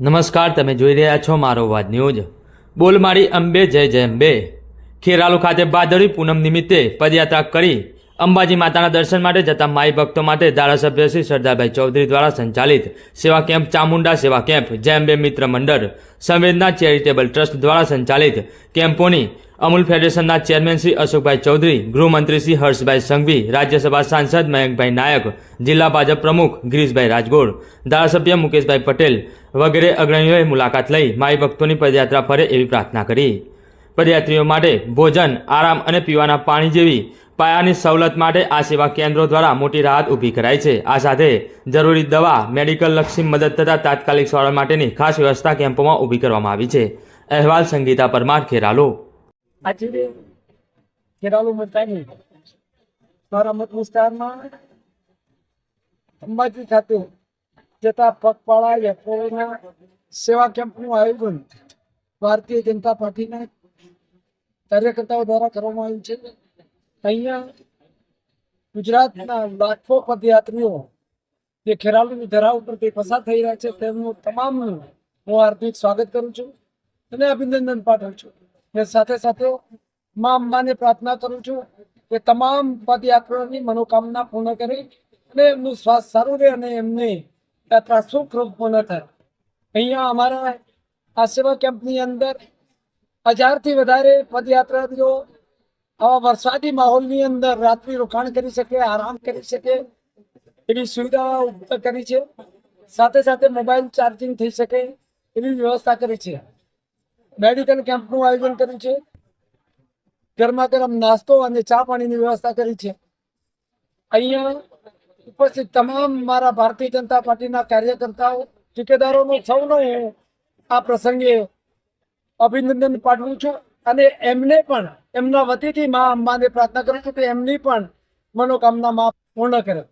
નમસ્કાર, તમે જોઈ રહ્યા છો મારો વાત ન્યૂઝ. બોલ મારી અંબે, જય જય અંબે. ખેરાલુ ખાતે ભાદરવી પૂનમ નિમિત્તે પદયાત્રા કરી અંબાજી માતાના દર્શન માટે જતા માઈ ભક્તો માટે ધારાસભ્ય શ્રી સરદારભાઈ ચૌધરી દ્વારા સંચાલિત સેવા કેમ્પ ચામુંડા સેવા કેમ્પ જેમ્બે મિત્ર મંડળ, સંવેદના ચેરિટેબલ ટ્રસ્ટ દ્વારા સંચાલિત કેમ્પોની અમૂલ ફેડરેશનના ચેરમેન શ્રી અશોકભાઈ ચૌધરી, ગૃહમંત્રી શ્રી હર્ષભાઈ સંઘવી, રાજ્યસભા સાંસદ મયંકભાઈ નાયક, જિલ્લા ભાજપ પ્રમુખ ગિરીશભાઈ રાજગોર ધારાસભ્ય મુકેશભાઈ પટેલ વગેરે અગ્રણીઓએ મુલાકાત લઈ માઈ ભક્તોની પદયાત્રા ફરે એવી પ્રાર્થના કરી. પદયાત્રીઓ માટે ભોજન, આરામ અને પીવાના પાણી જેવી પાયાની સવલત માટે આ સેવા કેન્દ્રો દ્વારા મોટી રાહત ઊભી કરાઈ છે. આ સાથે જરૂરી દવા, મેડિકલ લક્ષી મદદ તથા તાત્કાલિક સારવાર માટેની ખાસ વ્યવસ્થા કેમ્પોમાં ઊભી કરવામાં આવી છે. અહેવાલ સંગીતા પરમાર, ખેરાલો. આજે ખેરાલુ જતા પગપાળા યાત્રાઓના સેવા કેમ્પનું આયોજન ભારતીય જનતા પાર્ટીના કાર્યકર્તાઓ દ્વારા કરવામાં આવ્યું છે. અહીંયા ગુજરાતના લાખો પદયાત્રીઓ જે ખેરાલુની ધરા ઉપરથી પસાર થઈ રહ્યા છે, તેમનું તમામનું હું હાર્દિક સ્વાગત કરું છું અને અભિનંદન પાઠવું છું. ને સાથે સાથે મા અંબાને પ્રાર્થના કરું છું કે તમામ પદયાત્રીઓની મનોકામના પૂર્ણ કરી અને એમનું સ્વાસ્થ્ય સારું રહે અને એમને યાત્રા સુખરૂપ પૂર્ણ થાય. અહીંયા અમારા આ સેવા કેમ્પની અંદર હજારથી વધારે પદયાત્રાળીઓ આવા વરસાદી માહોલની અંદર રાત્રિ રોકાણ કરી શકે, આરામ કરી શકે, એવી સુવિધા ઉપલબ્ધ કરી છે. સાથે સાથે મોબાઈલ ચાર્જિંગ થઈ શકે એવી વ્યવસ્થા કરી છે. મેડિકલ કેમ્પનું આયોજન કર્યું છે. ગરમા ગરમ નાસ્તો અને ચા પાણીની વ્યવસ્થા કરી છે. અહીંયા ઉપસ્થિત તમામ મારા ભારતીય જનતા પાર્ટીના કાર્યકર્તાઓ, ઠેકેદારોનો સૌનો આ પ્રસંગે અભિનંદન પાઠવું છું. અને એમને પણ, એમના વતીથી મા અંબાને પ્રાર્થના કરું છું કે એમની પણ મનોકામના મા પૂર્ણ કરે.